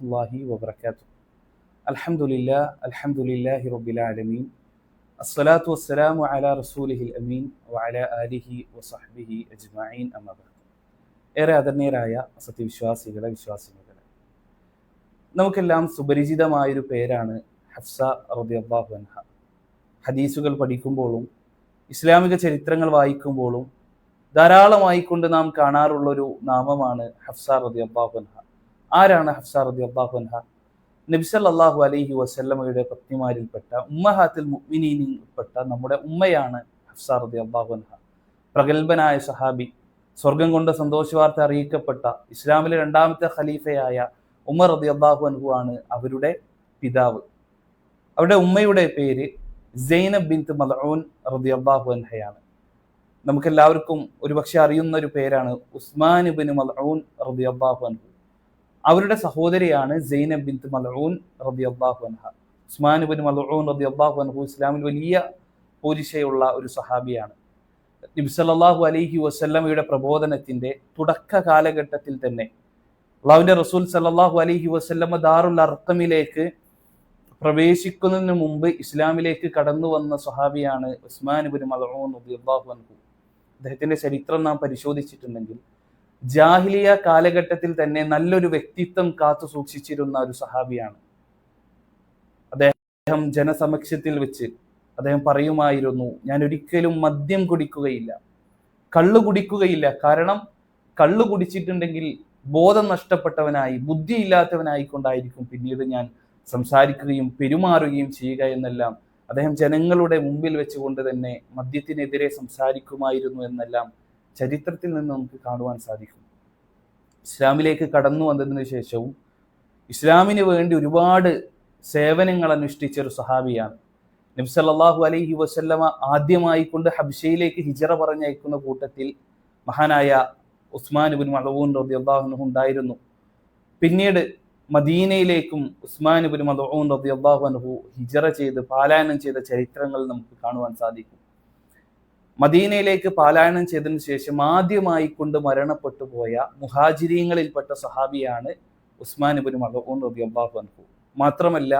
വരഹമുല്ലാഹി വബർക്കാത്തു അലഹമുല്ല അലഹമുല്ലാഹി റബിലമീൻ അസ്സലാത്തു വസ്സലാമു അല റസൂലിഹിൽ അമീൻ വഅല ആലിഹി വസഹ്ബിഹി അജ്മഈൻ. അമ്മബ ഏറെ ആദരണീയരായ സത്യവിശ്വാസികളെ വിശ്വാസികളെ നമുക്കെല്ലാം സുപരിചിതമായൊരു പേരാണ് ഹഫ്സ റബി അള്ളാഹു അൻഹ. ഹദീസുകൾ പഠിക്കുമ്പോഴും ഇസ്ലാമിക ചരിത്രങ്ങൾ വായിക്കുമ്പോഴും ധാരാളമായിക്കൊണ്ട് നാം കാണാറുള്ളൊരു നാമമാണ് ഹഫ്സ റബി അള്ളാഹു അൻഹ. ആരാണ് ഹഫ്സ റബി അള്ളാഹു അൻഹ അള്ളാഹു അലഹി വസല്ലമയുടെ പത്നിമാരിൽപ്പെട്ട ഉമ്മഹാത്തിൽ മുഅ്മിനീനിൽപ്പെട്ട നമ്മുടെ ഉമ്മയാണ് ഹഫ്സ റബി അള്ളാഹു അൻഹ. പ്രഗത്ഭനായ സഹാബി സ്വർഗം കൊണ്ട് സന്തോഷവാർത്ത അറിയിക്കപ്പെട്ട ഇസ്ലാമിലെ രണ്ടാമത്തെ ഖലീഫയായ ഉമർ റബി അള്ളാഹു അൻഹു ആണ് അവരുടെ പിതാവ്. അവരുടെ ഉമ്മയുടെ പേര് സൈനബ് ബിൻത്ത് മലഊൻ റബി അള്ളാഹു അൻഹയാണ്. നമുക്കെല്ലാവർക്കും ഒരുപക്ഷെ അറിയുന്ന ഒരു പേരാണ് ഉസ്മാൻ ബിൻ മലഊൻ റബി അള്ളാഹു അൻഹു. അവരുടെ സഹോദരിയാണ് സൈനബ് ബിൻ മലഊൻ റബി അള്ളാഹു അൻഹ. ഉസ്മാൻ ബിൻ മലഊൻ റബി അള്ളാഹു അൻഹു ഇസ്ലാമിൽ വലിയ പോരിശയുള്ള ഒരു സഹാബിയാണ് നിബ്സലാഹു അലൈഹി വസല്ലമയുടെ പ്രബോധനത്തിന്റെ തുടക്ക കാലഘട്ടത്തിൽ തന്നെ അള്ളാഹുവിന്റെ റസൂൽ സല്ലാഹു അലൈഹി വസ്ല്ലമ ദാറുൽ അർക്കമിലേക്ക് പ്രവേശിക്കുന്നതിന് മുമ്പ് ഇസ്ലാമിലേക്ക് കടന്നു വന്ന സ്വഹാബിയാണ് ഉസ്മാൻ ബിൻ മലഊൻ അള്ളാഹു അൻഹു. അദ്ദേഹത്തിന്റെ ചരിത്രം നാം പരിശോധിച്ചിട്ടുണ്ടെങ്കിൽ ജാഹിലിയ കാലഘട്ടത്തിൽ തന്നെ നല്ലൊരു വ്യക്തിത്വം കാത്തു സൂക്ഷിച്ചിരുന്ന ഒരു സഹാബിയാണ്. അദ്ദേഹം ജനസമക്ഷത്തിൽ വെച്ച് അദ്ദേഹം പറയുമായിരുന്നു ഞാൻ ഒരിക്കലും മദ്യം കുടിക്കുകയില്ല. കള്ളു കുടിക്കുകയില്ല. കാരണം കള്ളു കുടിച്ചിട്ടുണ്ടെങ്കിൽ ബോധം നഷ്ടപ്പെട്ടവനായി ബുദ്ധിയില്ലാത്തവനായി കൊണ്ടായിരിക്കും പിന്നീട് ഞാൻ സംസാരിക്കുകയും പെരുമാറുകയും ചെയ്യുക എന്നെല്ലാം അദ്ദേഹം ജനങ്ങളുടെ മുമ്പിൽ വെച്ചുകൊണ്ട് തന്നെ മദ്യത്തിനെതിരെ സംസാരിക്കുമായിരുന്നു എന്നെല്ലാം ചരിത്രത്തിൽ നിന്ന് നമുക്ക് കാണുവാൻ സാധിക്കും. ഇസ്ലാമിലേക്ക് കടന്നു വന്നതിന് ശേഷവും ഇസ്ലാമിന് വേണ്ടി ഒരുപാട് സേവനങ്ങൾ അനുഷ്ഠിച്ച ഒരു സഹാബിയാണ്. നബ്സല്ലാഹു അലൈഹി വസല്ലമ ആദ്യമായി കൊണ്ട് ഹബ്ഷയിലേക്ക് ഹിജറ പറഞ്ഞയക്കുന്ന കൂട്ടത്തിൽ മഹാനായ ഉസ്മാൻ ബിൻ മലവൂൻ റബി അള്ളാഹുനു ഉണ്ടായിരുന്നു. പിന്നീട് മദീനയിലേക്കും ഉസ്മാൻ ബിൻ മലവൂൻ റബി അള്ളാഹുനഹു ഹിജറ ചെയ്ത് പാലായനം ചെയ്ത ചരിത്രങ്ങൾ നമുക്ക് കാണുവാൻ സാധിക്കും. മദീനയിലേക്ക് പാലായനം ചെയ്തതിനു ശേഷം ആദ്യമായി കൊണ്ട് മരണപ്പെട്ടു പോയ മുഹാജിരീങ്ങളിൽപ്പെട്ട സഹാബിയാണ് ഉസ്മാൻ ഇബിൻ മലഊൻ റബി അള്ളാഹു അൻഹു. മാത്രമല്ല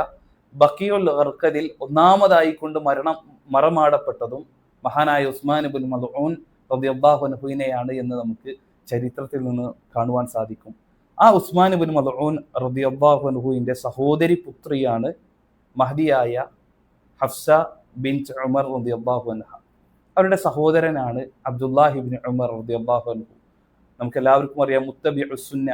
ബക്കിയുൽ ഹർക്കതിൽ ഒന്നാമതായി കൊണ്ട് മരണം മറമാടപ്പെട്ടതും മഹാനായ ഉസ്മാൻ ഇബിൻ മലഊൻ റബി അള്ളാഹു അൻഹുവിനെയാണ് എന്ന് നമുക്ക് ചരിത്രത്തിൽ നിന്ന് കാണുവാൻ സാധിക്കും. ആ ഉസ്മാൻ ഇബിൻ മലഊൻ റബി അള്ളാഹു അൻഹുവിന്റെ സഹോദരി പുത്രിയാണ് മഹദിയായ ഹഫ്സ ബിൻ ഉമർ റബി അള്ളാഹു അവരുടെ സഹോദരനാണ് അബ്ദുല്ലാഹിബിൻ ഉമർ റബി അള്ളാഹു അൻഹു. നമുക്ക് എല്ലാവർക്കും അറിയാം മുത്തബി സുന്ന.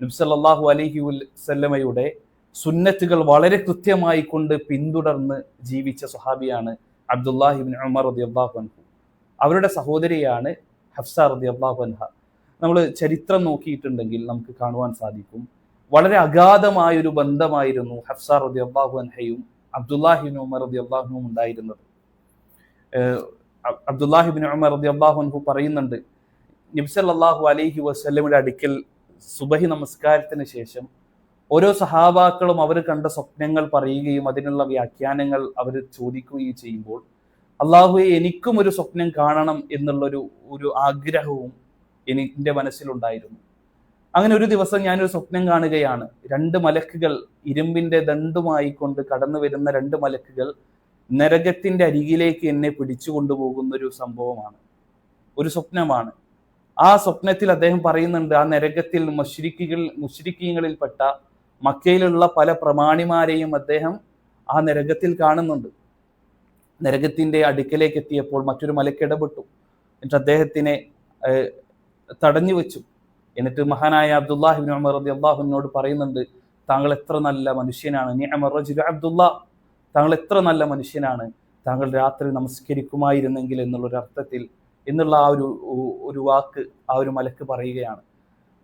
നബ്സല്ലാഹു അലഹി വല്ലമയുടെ സുന്നത്തുകൾ വളരെ കൃത്യമായി കൊണ്ട് പിന്തുടർന്ന് ജീവിച്ച സുഹാബിയാണ് അബ്ദുല്ലാഹിബിൻ ഉമർ റബി അള്ളാഹു അൻഹു. അവരുടെ സഹോദരിയാണ് ഹഫ്സ റബി അൻഹ. നമ്മൾ ചരിത്രം നോക്കിയിട്ടുണ്ടെങ്കിൽ നമുക്ക് കാണുവാൻ സാധിക്കും. വളരെ അഗാധമായൊരു ബന്ധമായിരുന്നു ഹഫ്സ റബി അൻഹയും അബ്ദുല്ലാഹിബിൻ ഉമർ റബി അള്ളാഹുനും ഉണ്ടായിരുന്നത് അബ്ദുല്ലാഹിബിൻ ഉമർ റബി അള്ളാഹു അൻഹു പറയുന്നുണ്ട് നബ്സല്ലാഹു അലൈഹി വസ്ലമിയുടെ അടുക്കൽ സുബഹി നമസ്കാരത്തിന് ശേഷം ഓരോ സഹാബാക്കളും അവർ കണ്ട സ്വപ്നങ്ങൾ പറയുകയും അതിനുള്ള വ്യാഖ്യാനങ്ങൾ അവർ ചോദിക്കുകയും ചെയ്യുമ്പോൾ അള്ളാഹുയെ എനിക്കും ഒരു സ്വപ്നം കാണണം എന്നുള്ളൊരു ഒരു ആഗ്രഹവും എന്റെ മനസ്സിലുണ്ടായിരുന്നു. അങ്ങനെ ഒരു ദിവസം ഞാനൊരു സ്വപ്നം കാണുകയാണ്. രണ്ട് മലക്കുകൾ ഇരുമ്പിന്റെ ദണ്ടുമായി കൊണ്ട് കടന്നു വരുന്ന രണ്ട് മലക്കുകൾ നരകത്തിന്റെ അരികിലേക്ക് എന്നെ പിടിച്ചു കൊണ്ടുപോകുന്ന ഒരു സംഭവമാണ്. ഒരു സ്വപ്നമാണ്. ആ സ്വപ്നത്തിൽ അദ്ദേഹം പറയുന്നുണ്ട് ആ നരകത്തിൽ മുഷ്രിക്കുകൾ മുഷരിക്കീങ്ങളിൽപ്പെട്ട മക്കയിലുള്ള പല പ്രമാണിമാരെയും അദ്ദേഹം ആ നരകത്തിൽ കാണുന്നുണ്ട്. നരകത്തിന്റെ അടുക്കലേക്ക് എത്തിയപ്പോൾ മറ്റൊരു മലക്കിടപെട്ടു. എന്നിട്ട് അദ്ദേഹത്തിനെ തടഞ്ഞു വെച്ചു. എന്നിട്ട് മഹാനായ അബ്ദുല്ലാഹിബിൻ ഉമർ റതി അള്ളാഹുവിനോട് പറയുന്നുണ്ട് താങ്കൾ എത്ര നല്ല മനുഷ്യനാണ്. നീ അബ്ദുല്ല താങ്കൾ എത്ര നല്ല മനുഷ്യനാണ്. താങ്കൾ രാത്രി നമസ്കരിക്കുമായിരുന്നെങ്കിൽ എന്നുള്ളൊരു അർത്ഥത്തിൽ എന്നുള്ള ആ ഒരു ഒരു വാക്ക് ആ ഒരു മലക്ക് പറയുകയാണ്.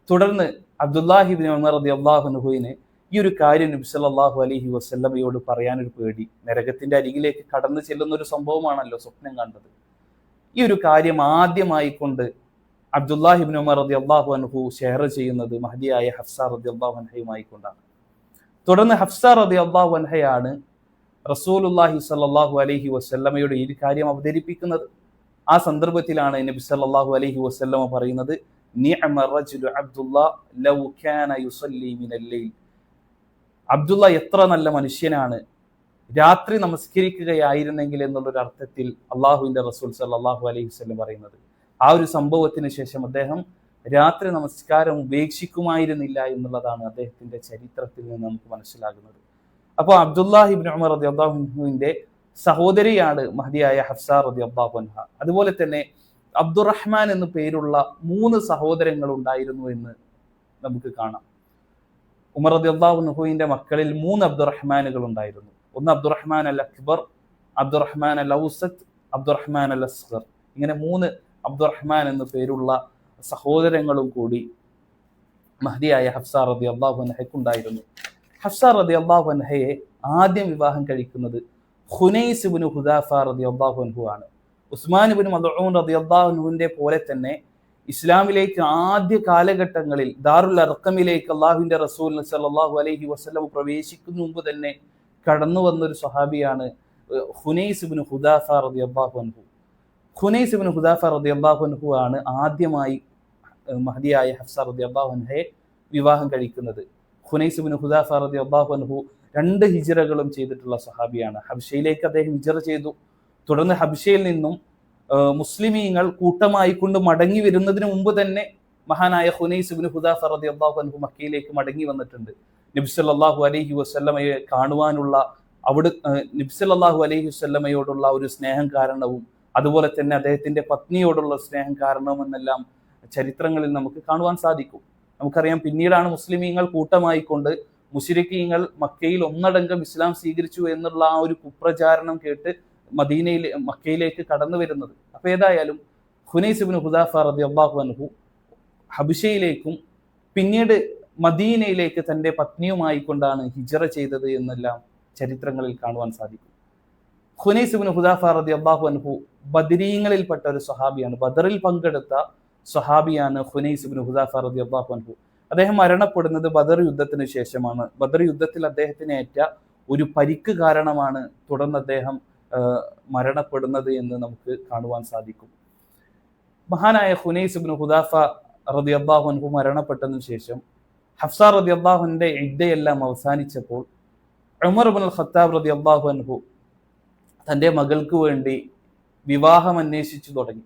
തുടർന്ന് അബ്ദുല്ലാഹിബിൻ ഉമർ റതി അള്ളാഹുനുഹുവിന് ഈ ഒരു കാര്യം നബി സല്ലല്ലാഹു അലഹി വസ്ല്ലമയോട് പറയാനൊരു പേടി. നരകത്തിന്റെ അരികിലേക്ക് കടന്നു ചെല്ലുന്ന ഒരു സംഭവമാണല്ലോ സ്വപ്നം കണ്ടത്. ഈ ഒരു കാര്യം ആദ്യമായി കൊണ്ട് അബ്ദുല്ലാഹിബിൻ ഉമർ റതി അള്ളാഹു അൻഹു ഷെയർ ചെയ്യുന്നത് മഹദിയായ ഹഫ്സ റതി അള്ളാഹു അൻഹയുമായി കൊണ്ടാണ് തുടർന്ന് ഹഫ്സ റതി അള്ളാഹു അൻഹയാണ് റസൂലുല്ലാഹി സല്ലാഹു അലഹി വസ്ല്ലമയുടെ ഈ കാര്യം അവതരിപ്പിക്കുന്നത്. ആ സന്ദർഭത്തിലാണ് നബി സല്ലാഹു അലഹി വസല്ലമ പറയുന്നത് അബ്ദുള്ള എത്ര നല്ല മനുഷ്യനാണ്. രാത്രി നമസ്കരിക്കുകയായിരുന്നെങ്കിൽ എന്നുള്ളൊരു അർത്ഥത്തിൽ അള്ളാഹുവിന്റെ റസൂൽ സല്ലാഹു അലൈഹി വസ്ലം പറയുന്നത്. ആ ഒരു സംഭവത്തിന് ശേഷം അദ്ദേഹം രാത്രി നമസ്കാരം ഉപേക്ഷിക്കുമായിരുന്നില്ല എന്നുള്ളതാണ് അദ്ദേഹത്തിന്റെ ചരിത്രത്തിൽ നിന്ന് നമുക്ക് മനസ്സിലാകുന്നത്. അപ്പോൾ അബ്ദുല്ലാഹിബിൻ ഉമർ റതി അള്ളാഹുഹുവിന്റെ സഹോദരിയാണ് മഹദിയായ ഹഫ്സ റതി അള്ളാഹുൻഹ അതുപോലെ തന്നെ അബ്ദുറഹ്മാൻ എന്നു പേരുള്ള മൂന്ന് സഹോദരങ്ങൾ ഉണ്ടായിരുന്നു എന്ന് നമുക്ക് കാണാം. ഉമർ റതി അള്ളാഹുഹുവിന്റെ മക്കളിൽ മൂന്ന് അബ്ദുറഹ്മാനുകൾ ഉണ്ടായിരുന്നു. ഒന്ന് അബ്ദുറഹ്മാൻ അൽ അക്ബർ അബ്ദുറഹ്മാൻ അൽ ഔസത്ത് അബ്ദുറഹ്മാൻ അൽ അസ്ഹർ ഇങ്ങനെ മൂന്ന് അബ്ദുറഹ്മാൻ എന്നു പേരുള്ള സഹോദരങ്ങളും കൂടി മഹദിയായ ഹഫ്സ റതി അള്ളാഹു അൻഹയ്ക്കുണ്ടായിരുന്നു. ഹഫ്സ റതി അള്ളാഹു അൻഹയെ ആദ്യം വിവാഹം കഴിക്കുന്നത് ഹുനൈസ് ബിനു ഹുദാഫ റതി അള്ളാഹു അൻഹു ആണ്. ഉസ്മാൻ ബിൻ മദൂൻ റതി അള്ളാഹുനുവിന്റെ പോലെ തന്നെ ഇസ്ലാമിലേക്ക് ആദ്യ കാലഘട്ടങ്ങളിൽ ദാറുൽ അർക്കമിലേക്ക് അള്ളാഹുവിന്റെ റസൂൽ സല്ലാഹു അലൈഹി വസ്ലം പ്രവേശിക്കുന്ന മുമ്പ് തന്നെ കടന്നു വന്നൊരു സ്വഹാബിയാണ് ഹുനൈസ് ബിൻ ഹുദാഫ റതി അള്ളാഹു അൻഹു. ഹുനൈസ് ബിൻ ഹുദാഫ റതി അള്ളാഹു അൻഹു ആണ് ആദ്യമായി മഹദിയായ ഹഫ്സ റതി അള്ളാഹു അൻഹയെ വിവാഹം കഴിക്കുന്നത്. ഹുനൈസ് ബിൻ ഹുദാഫ റതി അള്ളാഹു അൻഹു രണ്ട് ഹിജറകളും ചെയ്തിട്ടുള്ള സഹാബിയാണ്. ഹബ്ഷയിലേക്ക് അദ്ദേഹം ഹിജറ ചെയ്തു. തുടർന്ന് ഹബ്ഷയിൽ നിന്നും മുസ്ലിമീങ്ങൾ കൂട്ടമായി കൊണ്ട് മടങ്ങി വരുന്നതിന് മുമ്പ് തന്നെ മഹാനായ ഹുനൈസുബിന് ഹുദാഫ റതി അള്ളാഹു അൻഹു മക്കയിലേക്ക് മടങ്ങി വന്നിട്ടുണ്ട്. നബ്സല്ലാഹു അലഹി വസ്ല്ലമയെ കാണുവാനുള്ള അവിടെ നബ്സല്ലാഹു അലഹി വസ്ല്ലമയോടുള്ള ഒരു സ്നേഹം കാരണവും അതുപോലെ തന്നെ അദ്ദേഹത്തിന്റെ പത്നിയോടുള്ള സ്നേഹം കാരണമെന്നെല്ലാം ചരിത്രങ്ങളിൽ നമുക്ക് കാണുവാൻ സാധിക്കും. നമുക്കറിയാം പിന്നീടാണ് മുസ്ലിമീങ്ങൾ കൂട്ടമായിക്കൊണ്ട് മുഷിരിക്കീങ്ങൾ മക്കയിൽ ഒന്നടങ്കം ഇസ്ലാം സ്വീകരിച്ചു എന്നുള്ള ആ ഒരു കുപ്രചാരണം കേട്ട് മദീനയിലെ മക്കയിലേക്ക് കടന്നു വരുന്നത്. അപ്പൊ ഏതായാലും ഹുനൈസിബിൻ ഹുദാഫ റബി അള്ളാഹു അൻഹു ഹബിഷയിലേക്കും പിന്നീട് മദീനയിലേക്ക് തന്റെ പത്നിയുമായി കൊണ്ടാണ് ഹിജറ ചെയ്തത് എന്നെല്ലാം ചരിത്രങ്ങളിൽ കാണുവാൻ സാധിക്കും. ഹുനൈസിബിൻ ഹുദാഫ റബി അള്ളാഹു അൻഹു ബദരീങ്ങളിൽപ്പെട്ട ഒരു സ്വഹാബിയാണ്. ബദറിൽ പങ്കെടുത്ത സ്വഹാബിയാണ് ഹുനൈസിബിൻ ഹുദാഫ റതി അള്ളാഹു അൻഹു. അദ്ദേഹം മരണപ്പെടുന്നത് ബദർ യുദ്ധത്തിന് ശേഷമാണ്. ബദർ യുദ്ധത്തിൽ അദ്ദേഹത്തിന് ഏറ്റ ഒരു പരിക്ക് കാരണമാണ് തുടർന്ന് അദ്ദേഹം മരണപ്പെടുന്നത് എന്ന് നമുക്ക് കാണുവാൻ സാധിക്കും. മഹാനായ ഹുനൈസ് ഇബ്നു ഹുദാഫ റതി അള്ളാഹുൻഹു മരണപ്പെട്ടതിനു ശേഷം ഹഫ്സ റതി അള്ളാഹുന്റെ ഇദ്ദയെല്ലാം അവസാനിച്ചപ്പോൾ ഉമർ ബുൽ ഖത്താബ് റതി അള്ളാഹുൻഹു തന്റെ മകൾക്ക് വേണ്ടി വിവാഹം അന്വേഷിച്ചു തുടങ്ങി.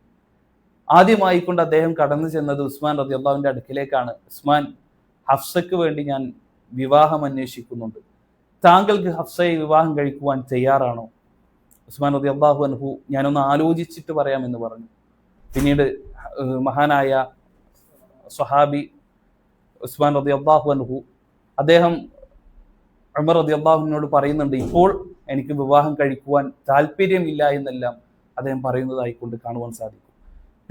ആദ്യമായിക്കൊണ്ട് അദ്ദേഹം കടന്നു ചെന്നത് ഉസ്മാൻ റതി അള്ളാഹുവിന്റെ അടുക്കിലേക്കാണ്. ഉസ്മാൻ ഹഫ്സയ്ക്ക് വേണ്ടി ഞാൻ വിവാഹം അന്വേഷിക്കുന്നുണ്ട്. താങ്കൾക്ക് ഹഫ്സയെ വിവാഹം കഴിക്കുവാൻ തയ്യാറാണോ? ഉസ്മാൻ റതി അള്ളാഹു അൻഹു ഞാനൊന്ന് ആലോചിച്ചിട്ട് പറയാമെന്ന് പറഞ്ഞു. പിന്നീട് മഹാനായ സ്വഹാബി ഉസ്മാൻ റതി അള്ളാഹു അൻഹു അദ്ദേഹം അമർ റതി അള്ളാഹുവിനോട് പറയുന്നുണ്ട് ഇപ്പോൾ എനിക്ക് വിവാഹം കഴിക്കുവാൻ താല്പര്യമില്ല എന്നെല്ലാം അദ്ദേഹം പറയുന്നതായിക്കൊണ്ട് കാണുവാൻ സാധിക്കും.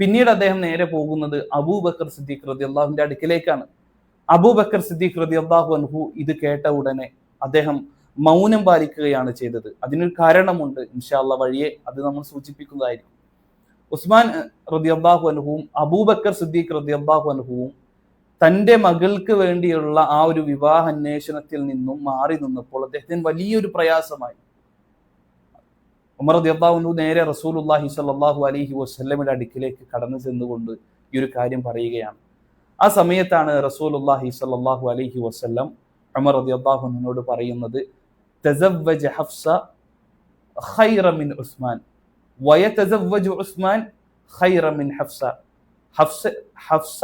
പിന്നീട് അദ്ദേഹം നേരെ പോകുന്നത് അബൂബക്കർ സിദ്ദീഖ് റതി അള്ളാഹുവിന്റെ അടുക്കിലേക്കാണ്. അബൂബക്കർ സിദ്ദീഖ് റതി അള്ളാഹു അൻഹു ഇത് കേട്ട ഉടനെ അദ്ദേഹം മൗനം പാലിക്കുകയാണ് ചെയ്തത്. അതിനൊരു കാരണമുണ്ട് ഇൻഷാല്ല വഴിയെ അത് നമ്മൾ സൂചിപ്പിക്കുന്നതായിരിക്കും. ഉസ്മാൻ റതി അള്ളാഹു അനുഹവും അബൂബക്കർ സിദ്ദീഖ് റതി അള്ളാഹു അനുഹവും തന്റെ മകൾക്ക് വേണ്ടിയുള്ള ആ ഒരു വിവാഹ അന്വേഷണത്തിൽ നിന്നും മാറി നിന്നപ്പോൾ അദ്ദേഹത്തിന് വലിയൊരു പ്രയാസമായി. ഉമർ ദിയാവുന്നു നേരെ റസൂൽ അള്ളാഹി സല്ലാഹു അലഹി വസ്ല്ലമിയുടെ അടുക്കിലേക്ക് കടന്നു ചെന്നുകൊണ്ട് ഈ ഒരു കാര്യം പറയുകയാണ്. ആ സമയത്താണ് റസൂൽ അള്ളാഹി സല്ലാഹു അലഹി വസ്ല്ലം ഉമർ ദിയാഹുനോട് പറയുന്നത് ഹഫ്സ ഉസ്മാൻ ഉസ്മാൻ ഹഫ്സ. ഹഫ്സ ഹഫ്സ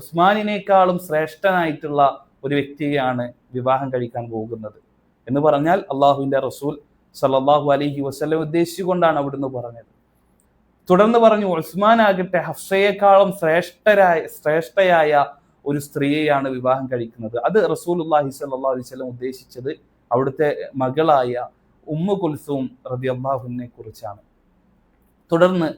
ഉസ്മാനിനേക്കാളും ശ്രേഷ്ഠനായിട്ടുള്ള ഒരു വ്യക്തിയാണ് വിവാഹം കഴിക്കാൻ പോകുന്നത്. എന്ന് പറഞ്ഞാൽ അള്ളാഹുവിന്റെ റസൂൽ സല്ലാഹു അലഹി വസ്ലം ഉദ്ദേശിച്ചുകൊണ്ടാണ് അവിടുന്ന് പറഞ്ഞത്. തുടർന്ന് പറഞ്ഞു ഉസ്മാൻ ആകട്ടെ ഹഫ്സയെക്കാളും ശ്രേഷ്ഠരായ ശ്രേഷ്ഠയായ ഒരു സ്ത്രീയെയാണ് വിവാഹം കഴിക്കുന്നത്. അത് അള്ളാഹി സല്ലാ അലൈഹി സ്വലം ഉദ്ദേശിച്ചത് അവിടുത്തെ മകളായ ഉമ്മു കുൽസൂം റബി അള്ളാഹുവിനെ കുറിച്ചാണ്. തുടർന്ന്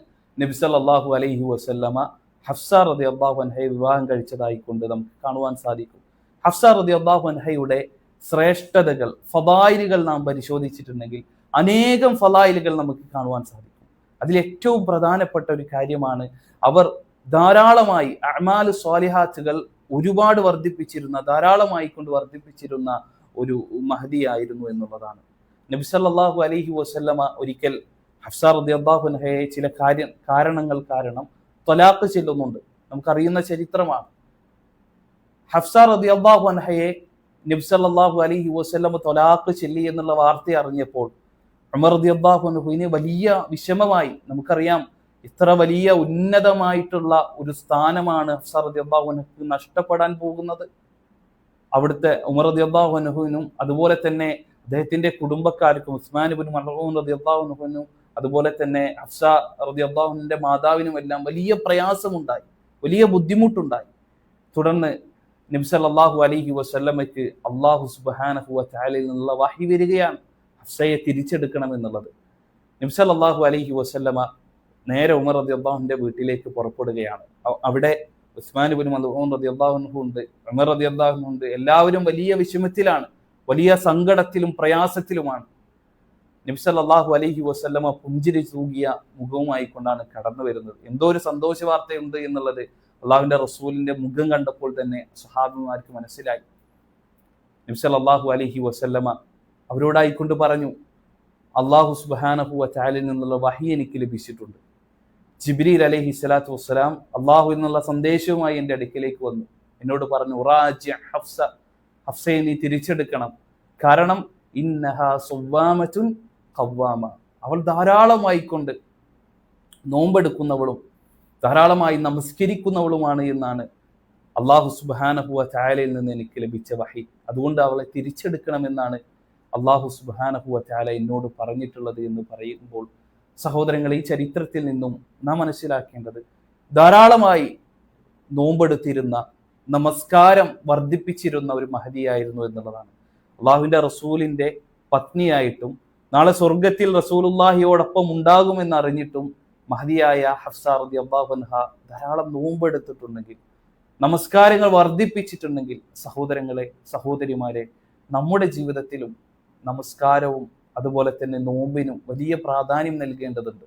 നബി സല്ലാഹു അലൈഹി വസല്ലമ ഹഫ്സ റതി അള്ളാഹു അൻഹയെ വിവാഹം കഴിച്ചതായിക്കൊണ്ട് നമുക്ക് കാണുവാൻ സാധിക്കും. ഹഫ്സ റതി അള്ളാഹു അൻഹയുടെ ശ്രേഷ്ഠതകൾ ഫലായിലുകൾ നാം പരിശോധിച്ചിട്ടുണ്ടെങ്കിൽ അനേകം ഫലായിലുകൾ നമുക്ക് കാണുവാൻ സാധിക്കും. അതിൽ ഏറ്റവും പ്രധാനപ്പെട്ട ഒരു കാര്യമാണ് അവർ ധാരാളമായി അമാൽ സ്വാലിഹാത്തുകൾ ഒരുപാട് വർദ്ധിപ്പിച്ചിരുന്ന ധാരാളമായി കൊണ്ട് വർദ്ധിപ്പിച്ചിരുന്ന ഒരു മഹദിയായിരുന്നു എന്നുള്ളതാണ്. നബിസല്ലാഹു അലഹി വസല്ലമ ഒരിക്കൽ ഹഫ്സ റതി അള്ളാഹുനഹയെ ചില കാര്യ കാരണങ്ങൾ കാരണം തൊലാക്ക് ചെല്ലുന്നുണ്ട്. നമുക്കറിയുന്ന ചരിത്രമാണ്. ഹഫ്സാർ അള്ളാഹു അൻഹയെ നബ്സല്ലാഹു അലൈഹി വസ്ലമ തൊലാക്ക് ചെല്ലി എന്നുള്ള വാർത്ത അറിഞ്ഞപ്പോൾ ഉമർ റദിയല്ലാഹുനുഹുവിന് വലിയ വിഷമമായി. നമുക്കറിയാം ഇത്ര വലിയ ഉന്നതമായിട്ടുള്ള ഒരു സ്ഥാനമാണ് ഹഫ്സ റദിയല്ലാഹുനുഹു നഷ്ടപ്പെടാൻ പോകുന്നത്. അവിടുത്തെ ഉമർ റദിയല്ലാഹുനുഹുവിനും അതുപോലെ തന്നെ അദ്ദേഹത്തിന്റെ കുടുംബക്കാർക്കും ഉസ്മാൻ ബിൻ മർഹൂൻ റദിയല്ലാഹുനുഹുവിനും അതുപോലെ തന്നെ ഹഫ്സ റദിയല്ലാഹുവിന്റെ മാതാവിനും എല്ലാം വലിയ പ്രയാസമുണ്ടായി വലിയ ബുദ്ധിമുട്ടുണ്ടായി. തുടർന്ന് നബ്സല്ലാഹു അലഹി വസ്ല്ലമയ്ക്ക് അള്ളാഹു സുബാനഹു വലയിൽ നിന്നുള്ള വാഹി വരികയാണ്. ഹഫ്സയെ തിരിച്ചെടുക്കണം എന്നുള്ളത്. നബ്സല്ലാഹു അലഹി വസല്ലമ നേരെ ഉമർ റതി അള്ളാഹുവിന്റെ വീട്ടിലേക്ക് പുറപ്പെടുകയാണ്. അവിടെ ഉസ്മാൻ ബിൻ മലൂൻ റതി അള്ളാഹുനഹു ഉണ്ട് ഉമർ റതി അള്ളാഹുനു ഉണ്ട്. എല്ലാവരും വലിയ വിഷമത്തിലാണ് വലിയ സങ്കടത്തിലും പ്രയാസത്തിലുമാണ്. നബ്സല്ലാഹു അലഹി വസല്ലമ പുഞ്ചിരി തൂകിയ മുഖവുമായി കൊണ്ടാണ് കടന്നു വരുന്നത് എന്തോ ഒരു സന്തോഷ വാർത്തയുണ്ട് എന്നുള്ളത് അള്ളാഹുവിന്റെ റസൂലിന്റെ മുഖം കണ്ടപ്പോൾ തന്നെ സഹാബിമാർക്ക് മനസ്സിലായി. നബ്സല്ലാഹു അലൈഹി വസല്ലമ അവരോടായിക്കൊണ്ട് പറഞ്ഞു അള്ളാഹു സുബാനഹു ചാലിൽ നിന്നുള്ള വഹി എനിക്ക് ലഭിച്ചിട്ടുണ്ട്. ജിബ്രീൽ അലഹി സ്വലാത്തു വസ്സലാം അള്ളാഹു എന്നുള്ള സന്ദേശവുമായി എന്റെ അടുക്കിലേക്ക് വന്നു. എന്നോട് പറഞ്ഞു "ഉറാജി ഹഫ്സ ഹഫ്സയെ നീ തിരിച്ചെടുക്കണം. കാരണം ഇന്നഹ സുവാമറ്റുൻ കവ്വാമ അവൾ ധാരാളമായിക്കൊണ്ട് നോമ്പെടുക്കുന്നവളും ധാരാളമായി നമസ്കരിക്കുന്നവളുമാണ് എന്നാണ് അള്ളാഹു സുബാനഹുവ ചായാലയിൽ നിന്ന് എനിക്ക് ലഭിച്ച വഹി. അതുകൊണ്ട് അവളെ തിരിച്ചെടുക്കണമെന്നാണ് അള്ളാഹു സുബാനഹുവ ചാല എന്നോട് പറഞ്ഞിട്ടുള്ളത് എന്ന് പറയുമ്പോൾ സഹോദരങ്ങൾ ഈ ചരിത്രത്തിൽ നിന്നും നാം മനസ്സിലാക്കേണ്ടത് ധാരാളമായി നോമ്പെടുത്തിരുന്ന നമസ്കാരം വർദ്ധിപ്പിച്ചിരുന്ന ഒരു മഹതിയായിരുന്നു എന്നുള്ളതാണ്. അള്ളാഹുവിന്റെ റസൂലിന്റെ പത്നിയായിട്ടും നാളെ സ്വർഗത്തിൽ റസൂലുല്ലാഹിയോടൊപ്പം ഉണ്ടാകുമെന്ന് മഹതിയായ ഹഫ്സാർദി അബ്ബാഹൻഹ ധാരാളം നോമ്പെടുത്തിട്ടുണ്ടെങ്കിൽ നമസ്കാരങ്ങൾ വർദ്ധിപ്പിച്ചിട്ടുണ്ടെങ്കിൽ സഹോദരങ്ങളെ സഹോദരിമാരെ നമ്മുടെ ജീവിതത്തിലും നമസ്കാരവും അതുപോലെ തന്നെ നോമ്പിനും വലിയ പ്രാധാന്യം നൽകേണ്ടതുണ്ട്.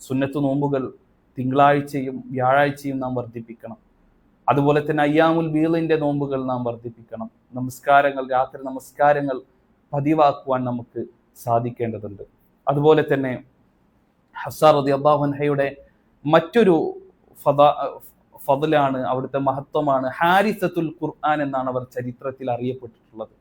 സുന്നത്ത് നോമ്പുകൾ തിങ്കളാഴ്ചയും വ്യാഴാഴ്ചയും നാം വർദ്ധിപ്പിക്കണം. അതുപോലെ തന്നെ അയ്യാമുൽ ബീളിന്റെ നോമ്പുകൾ നാം വർദ്ധിപ്പിക്കണം. നമസ്കാരങ്ങൾ രാത്രി നമസ്കാരങ്ങൾ പതിവാക്കുവാൻ നമുക്ക് സാധിക്കേണ്ടതുണ്ട്. അതുപോലെ തന്നെ ഹസാർ റതി അള്ളാഹുൻഹയുടെ മറ്റൊരു ഫത ഫതിലാണ് അവിടുത്തെ മഹത്വമാണ് ഹാരിസത്തുൽ ഖുർആൻ എന്നാണ് അവർ ചരിത്രത്തിൽ അറിയപ്പെട്ടിട്ടുള്ളത്.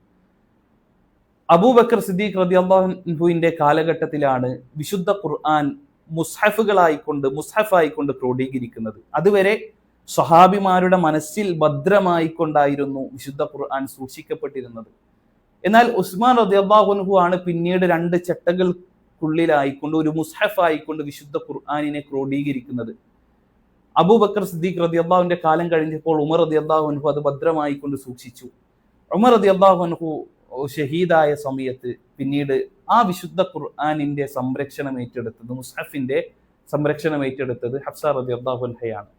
അബൂബക്കർ സിദ്ദീഖ് റതി അള്ളാഹുവിന്റെ കാലഘട്ടത്തിലാണ് വിശുദ്ധ ഖുർആൻ മുസ്ഹഫുകളായിക്കൊണ്ട് മുസ്ഹഫായിക്കൊണ്ട് ക്രോഡീകരിക്കുന്നത്. അതുവരെ സ്വഹാബിമാരുടെ മനസ്സിൽ ഭദ്രമായിക്കൊണ്ടായിരുന്നു വിശുദ്ധ ഖുർആൻ സൂക്ഷിക്കപ്പെട്ടിരുന്നത്. എന്നാൽ ഉസ്മാൻ റദിയബാഹുൻഹു ആണ് പിന്നീട് രണ്ട് ചട്ടകൾക്കുള്ളിലായിക്കൊണ്ട് ഒരു മുസ്ഹഫ് ആയിക്കൊണ്ട് വിശുദ്ധ ഖുർആാനിനെ ക്രോഡീകരിക്കുന്നത്. അബൂബക്കർ സിദ്ദീഖ് റതി അള്ളാഹുവിന്റെ കാലം കഴിഞ്ഞപ്പോൾ ഉമർ റതി റദിയല്ലാഹുൻഹു അത് ഭദ്രമായിക്കൊണ്ട് സൂക്ഷിച്ചു. ഉമർ റതി റദിയല്ലാഹുൻഹു ഷഹീദായ സമയത്ത് പിന്നീട് ആ വിശുദ്ധ ഖുർആാനിന്റെ സംരക്ഷണം ഏറ്റെടുത്തത് മുസ്ഹഫിന്റെ സംരക്ഷണം ഏറ്റെടുത്തത് ഹഫ്സ റതി റദിയല്ലാഹുൻഹയാണ്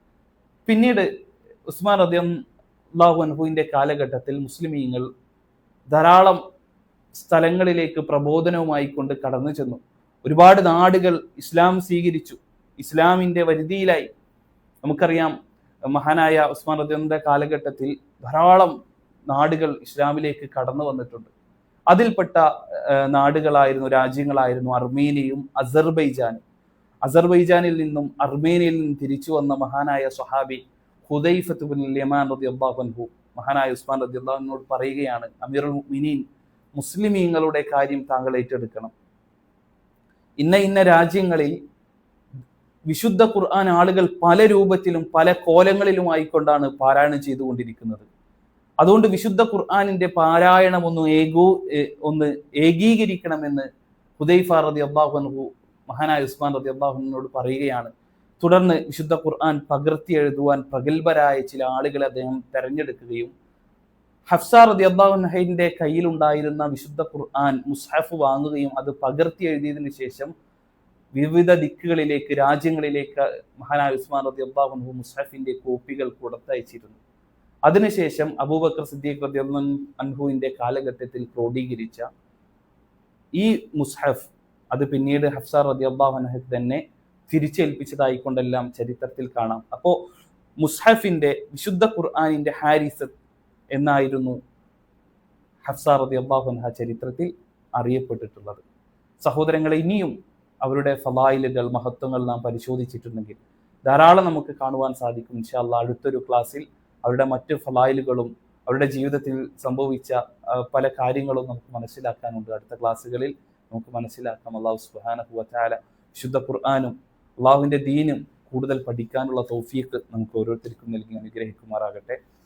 പിന്നീട് ഉസ്മാൻ റതി റദിയല്ലാഹുൻഹുവിന്റെ കാലഘട്ടത്തിൽ മുസ്ലിമീങ്ങൾ ധാരാളം സ്ഥലങ്ങളിലേക്ക് പ്രബോധനവുമായി കൊണ്ട് കടന്നു ചെന്നു. ഒരുപാട് നാടുകൾ ഇസ്ലാം സ്വീകരിച്ചു. ഇസ്ലാമിന്റെ വരുതിയിലായി. നമുക്കറിയാം മഹാനായ ഉസ്മാൻ റദിയുടെ കാലഘട്ടത്തിൽ ധാരാളം നാടുകൾ ഇസ്ലാമിലേക്ക് കടന്നു വന്നിട്ടുണ്ട്. അതിൽപ്പെട്ട നാടുകളായിരുന്നു രാജ്യങ്ങളായിരുന്നു അർമേനിയയും അസർബൈജാനും. അസർബൈജാനിൽ നിന്നും അർമേനിയയിൽ നിന്നും തിരിച്ചു വന്ന മഹാനായ സ്വഹാബി ഹുദൈഫത്ത് ബിൻ യമാൻ റളിയല്ലാഹു അൻഹു മഹാനായ ഉസ്മാൻ റളിയല്ലാഹുവിനോട് പറയുകയാണ് അമീറുൽ മുഅ്മിനീൻ മുസ്ലിമീങ്ങളുടെ കാര്യം താങ്കൾ ഏറ്റെടുക്കണം. ഇന്ന ഇന്ന രാജ്യങ്ങളിൽ വിശുദ്ധ ഖുർആൻ ആളുകൾ പല രൂപത്തിലും പല കോലങ്ങളിലുമായിക്കൊണ്ടാണ് പാരായണം ചെയ്തുകൊണ്ടിരിക്കുന്നത്. അതുകൊണ്ട് വിശുദ്ധ ഖുർആാനിന്റെ പാരായണം ഒന്ന് ഏകോ ഒന്ന് ഏകീകരിക്കണമെന്ന് ഹുദൈഫ റതി അള്ളാഹുനഹു മഹാനായ ഉസ്മാൻ റതി അള്ളാഹുനോട് പറയുകയാണ്. തുടർന്ന് വിശുദ്ധ ഖുർആൻ പകർത്തി എഴുതുവാൻ പ്രഗത്ഭരായ ചില ആളുകളെ അദ്ദേഹം തെരഞ്ഞെടുക്കുകയും ഹഫ്സ റതി കയ്യിൽ കയ്യിലുണ്ടായിരുന്ന വിശുദ്ധ ഖുർആൻ മുസ്ഹഫ് വാങ്ങുകയും അത് പകർത്തി എഴുതിയതിനു ശേഷം വിവിധ ദിക്കുകളിലേക്ക് രാജ്യങ്ങളിലേക്ക് മഹാനായ ഉസ്മാൻ റതി അള്ളാഹുനഹു മുസ്ഹഫിന്റെ കോപ്പികൾ കൊടുത്തയച്ചിരുന്നു. അതിനുശേഷം അബൂബക്കർ സിദ്ദീഖ് റതി അൻഹുവിന്റെ കാലഘട്ടത്തിൽ ക്രോഡീകരിച്ച ഈ മുസ്ഹഫ് അത് പിന്നീട് ഹഫ്സ റതി അള്ളാഹുനഹ് തന്നെ തിരിച്ചേൽപ്പിച്ചതായിക്കൊണ്ടെല്ലാം ചരിത്രത്തിൽ കാണാം. അപ്പോ മുസ്ഹഫിന്റെ വിശുദ്ധ ഖുർആാനിന്റെ ഹാരിസത്ത് എന്നായിരുന്നു ഹഫ്സ റതി അള്ളാഹുനഹ ചരിത്രത്തിൽ അറിയപ്പെട്ടിട്ടുള്ളത്. സഹോദരങ്ങളെ ഇനിയും അവരുടെ ഫലായിലുകൾ മഹത്വങ്ങൾ നാം പരിശോധിച്ചിട്ടുണ്ടെങ്കിൽ ധാരാളം നമുക്ക് കാണുവാൻ സാധിക്കും. ഇൻഷാല്ല അടുത്തൊരു ക്ലാസ്സിൽ അവരുടെ മറ്റ് ഫലായിലുകളും അവരുടെ ജീവിതത്തിൽ സംഭവിച്ച പല കാര്യങ്ങളും നമുക്ക് മനസ്സിലാക്കാനുണ്ട്. അടുത്ത ക്ലാസ്സുകളിൽ നമുക്ക് മനസ്സിലാക്കാം. അള്ളാഹു സുബ്ഹാനഹു വതആല ശുദ്ധ ഖുർആാനും അള്ളാഹുവിന്റെ ദീനും കൂടുതൽ പഠിക്കാനുള്ള തൗഫീഖ് നമുക്ക് ഓരോരുത്തർക്കും നൽകി അനുഗ്രഹിക്കുമാറാകട്ടെ.